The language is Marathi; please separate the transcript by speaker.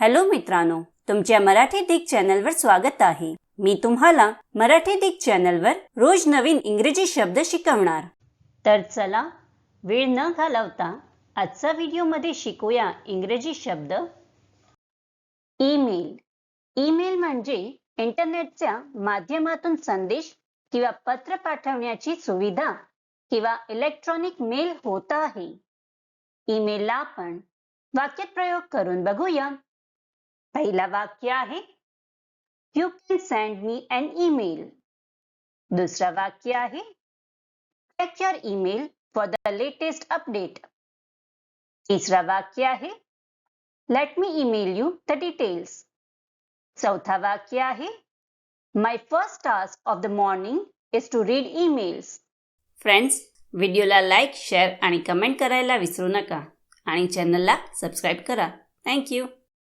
Speaker 1: हॅलो मित्रांनो तुमच्या मराठी दिग चॅनलवर स्वागत आहे. मी तुम्हाला मराठी दिग चॅनलवर रोज नवीन इंग्रजी शब्द शिकवणार. तर चला वेळ न घालवता आजचा व्हिडिओमध्ये शिकूया इंग्रजी शब्द. ईमेल. ईमेल म्हणजे इंटरनेटच्या माध्यमातून संदेश किंवा पत्र पाठवण्याची सुविधा किंवा इलेक्ट्रॉनिक मेल होत आहे. ईमेलला आपण वाक्यात प्रयोग करून बघूया. पहिला वाक्य आहे you can send me an email दुसरा वाक्य आहे check your email for the latest update तिसरा वाक्य आहे let me email you the details चौथा वाक्य आहे my first task of the morning is to read emails friends व्हिडिओला लाईक शेअर आणि कमेंट करायला विसरू नका आणि चॅनलला सबस्क्राईब करा. थँक्यू